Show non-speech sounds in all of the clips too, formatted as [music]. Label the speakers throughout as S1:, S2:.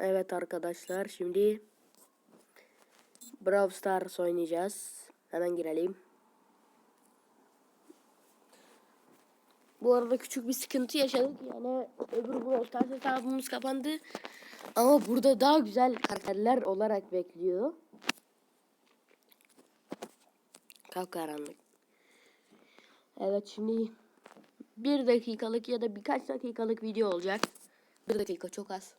S1: Evet arkadaşlar şimdi Brawl Stars oynayacağız. Hemen girelim. Bu arada küçük bir sıkıntı yaşadık. Yani öbür Brawl Stars hesabımız kapandı. Ama burada daha güzel karakterler olarak bekliyor. Kapkaranlık. Evet şimdi bir dakikalık ya da birkaç dakikalık video olacak. Bir dakika çok az.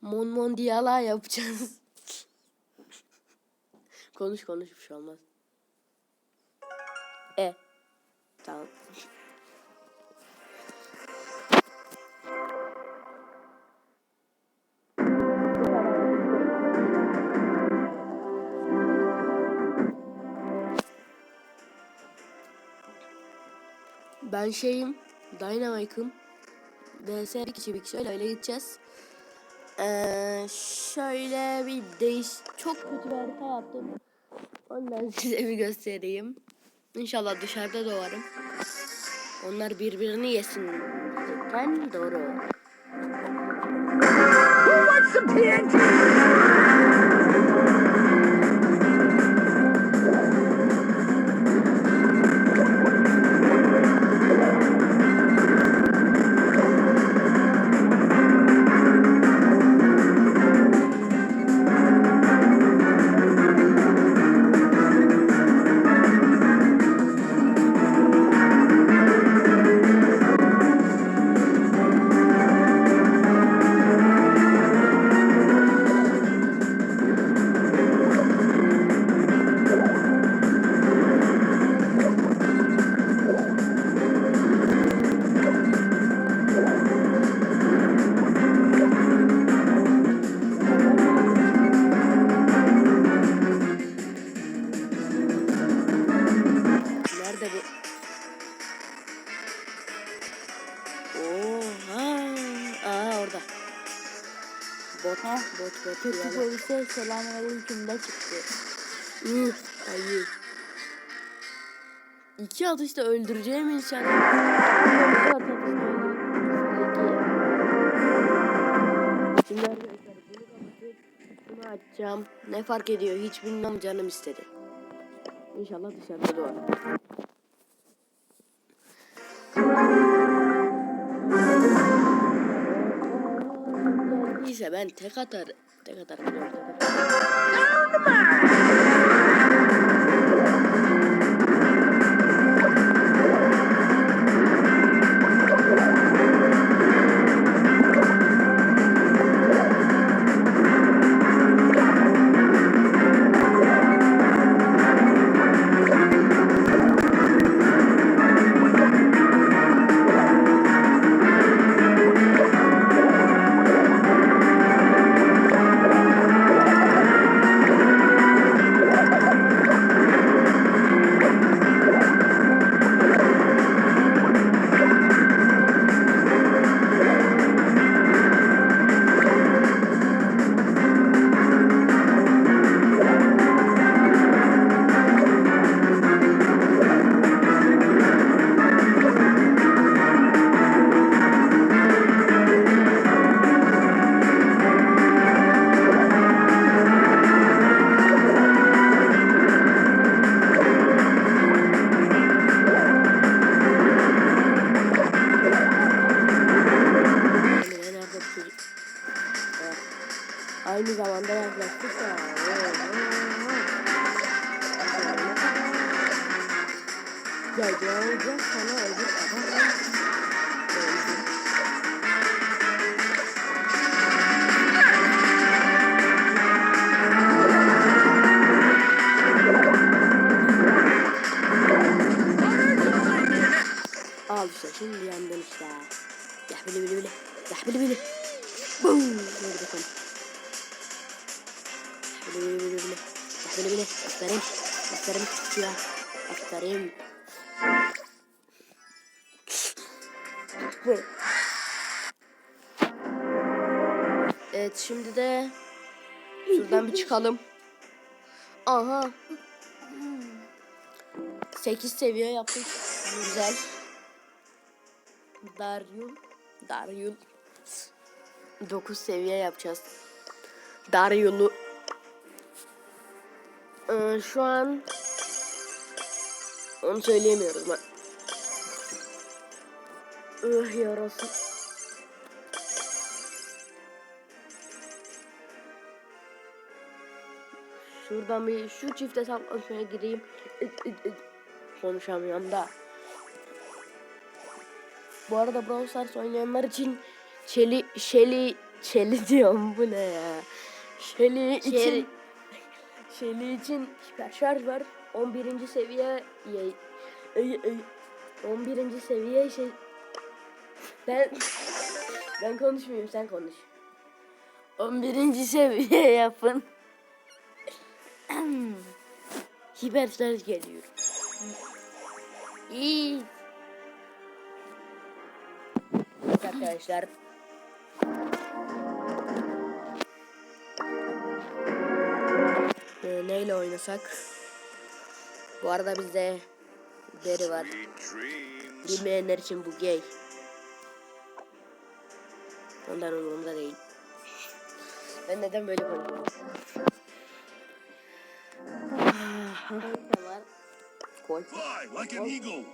S1: Mon Mondiala yapacağız. konuş konuş bir şey olmaz. E. Tamam. Ben şeyim, Dynamite'ım. DS bir kişi bir kişi öyle öyle gideceğiz. Ee, şöyle bir değiş çok kötü bir harita yaptım. Ondan [laughs] size bir göstereyim. İnşallah dışarıda doğarım. Onlar birbirini yesin diyecekken doğru.
S2: Who wants some TNT?
S3: Selamünaleyküm de çıktı.
S1: Üh, ayı. İki atışta öldüreceğim. Şimdi arkadaşlar bunu kapatıp bunu açacağım. Ne fark ediyor hiç bilmem canım istedi. İnşallah dışarıda doğar. Neyse ben tek atar. Tek atarım. tek atarım. Böyle. Evet şimdi de şuradan bir çıkalım. Aha. 8 seviye yaptık. Güzel. Daryul. Daryul. 9 seviye yapacağız. Daryul'u. Ee, şu an onu söyleyemiyoruz ben. Ih yarası. Şuradan bir şu çift hesaplaşmaya gireyim. Id, id, id. Konuşamıyorum da. Bu arada Brawl Stars oynayanlar için Çeli, Şeli, Çeli diyorum bu ne ya? Şeli için Şeli için süper şarj var. 11. seviye ye- ay, ay, 11. seviye şey ben ben konuşmuyorum sen konuş. 11. seviye yapın. Hiper şarj geliyor. İyi. Arkadaşlar. Ee, neyle oynasak? Bu arada bizde deri var. Bilmeyenler için bu gay. Ondan umurumda değil. Ben neden böyle konuşuyorum? var. Koy.
S2: Fly like an eagle.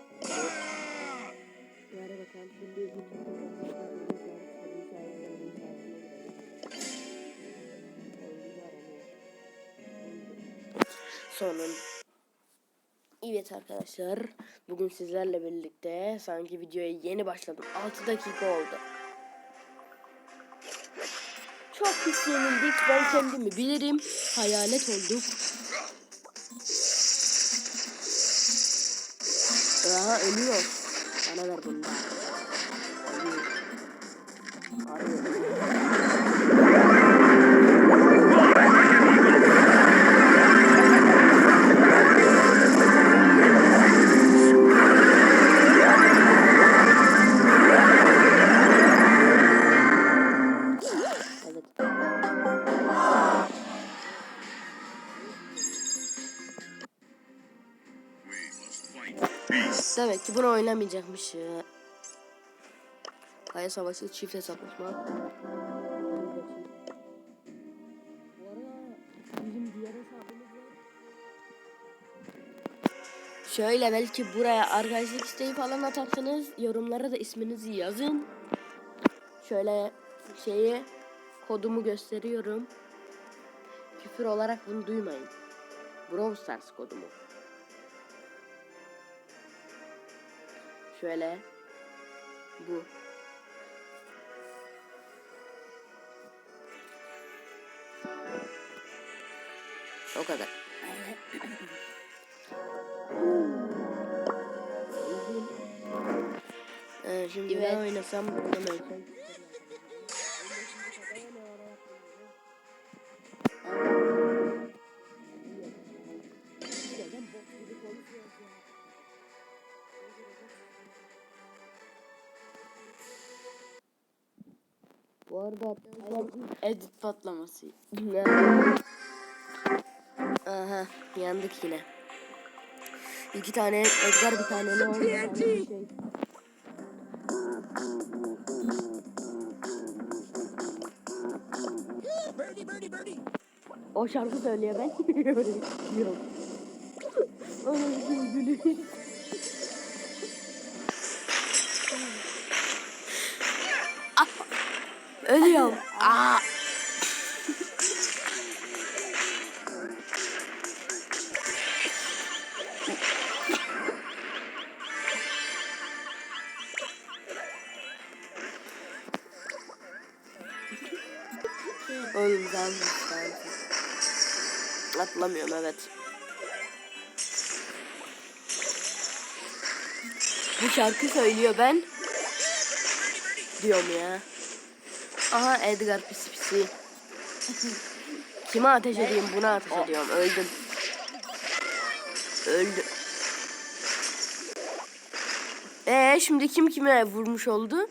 S1: Sonun. Evet arkadaşlar. Bugün sizlerle birlikte sanki videoya yeni başladım. 6 dakika oldu. Çok pis yenildik. Ben kendimi bilirim. Hayalet olduk. Aha ölüyor. Bana ver bunu da. Ölüyor. Bunu oynamayacakmış ya. Kaya savaşı çift hesaplaşma. Şöyle belki buraya arkadaşlık isteği falan atarsınız. Yorumlara da isminizi yazın. Şöyle şeyi kodumu gösteriyorum. Küfür olarak bunu duymayın. Brawl Stars kodumu. Şöyle. Bu. O kadar. [clears throat] Ee, şimdi ben oynasam oynamayacağım. Bu arada
S3: Edit patlaması.
S1: Aha yandık yine. İki tane Edgar bir tane ne oldu? Şey. O şarkı söylüyor ben. [laughs] Yok. Onun için gülüyor. Ölüyorum. Aa! Oğlum ben Atlamıyorum evet. Bu şarkı söylüyor ben. Diyorum ya. Aha Edgar pisi pisi. Kime ateş edeyim? Buna ateş ediyorum. Öldüm. Öldü. Ee şimdi kim kime vurmuş oldu? [laughs]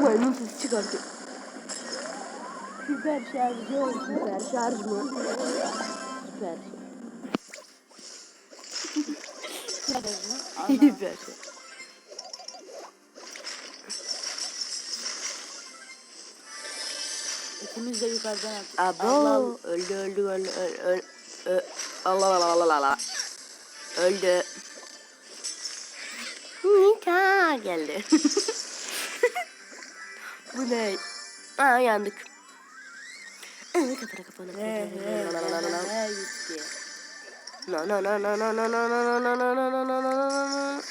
S1: Maymun sesi çıkartıyor. Süper şarjı oldu. Süper şarj mı? Süper.
S3: yapıyoruz lan? [laughs] İkimiz de yukarıdan attık.
S1: Abo
S3: Allah
S1: öldü öldü öldü öldü öldü. Ö- Allah Allah Allah Allah. Öldü. Nika geldi. Bu ne? Aa yandık. Ee,
S3: he gitti.
S1: No no no no no no no no no no no no no no no no.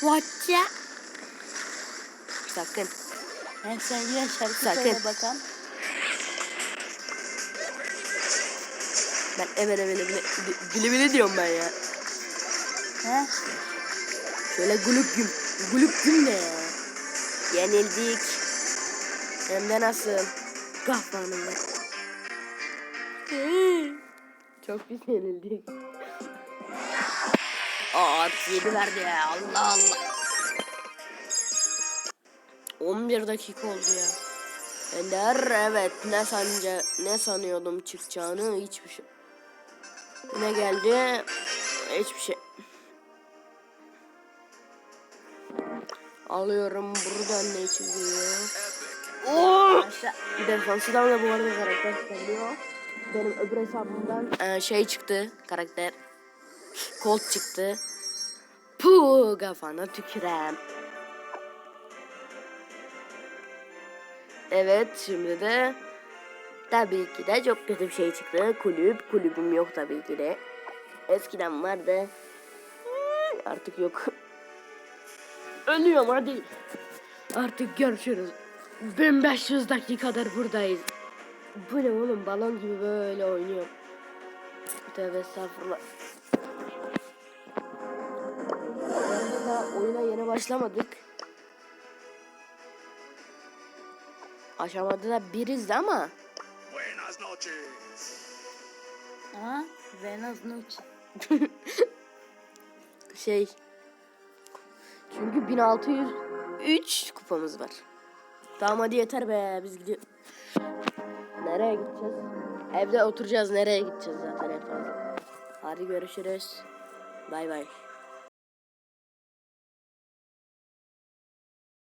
S1: Watch ya. Sakın.
S3: Hem sen yine şarkı
S1: Sakın.
S3: söyle bakalım.
S1: Ben evet evet evet bile bile diyorum ben ya.
S3: He?
S1: Şöyle gulup güm. Gulup güm ne ya? Yenildik. Hem de nasıl? Kahvanımda. Çok pis yenildik. Aa at yedi verdi ya. Allah Allah. 11 dakika oldu ya. Ender evet ne sanca ne sanıyordum çıkacağını hiçbir şey. Ne geldi? Hiçbir şey. Alıyorum buradan ne çıkıyor? Oo! Defansıdan da bu arada karakter çıkabiliyor. Benim öbür hesabımdan e, şey çıktı karakter. Colt çıktı. Puh kafana tükürem. Evet şimdi de tabii ki de çok kötü bir şey çıktı. Kulüp. Kulübüm yok tabii ki de. Eskiden vardı. Artık yok. [laughs] Ölüyorum hadi. Artık görüşürüz. 1500 dakikadır buradayız. Bu ne oğlum balon gibi böyle oynuyor. Tövbe estağfurullah. Daha oyuna yeni başlamadık. Aşamada da biriz ama
S2: Buenas noches.
S3: Aha. Venaz Nuç.
S1: şey çünkü 1603 kupamız var. Tamam hadi yeter be biz gidiyor. Nereye gideceğiz? Evde oturacağız nereye gideceğiz zaten en fazla. Hadi görüşürüz. Bay bay.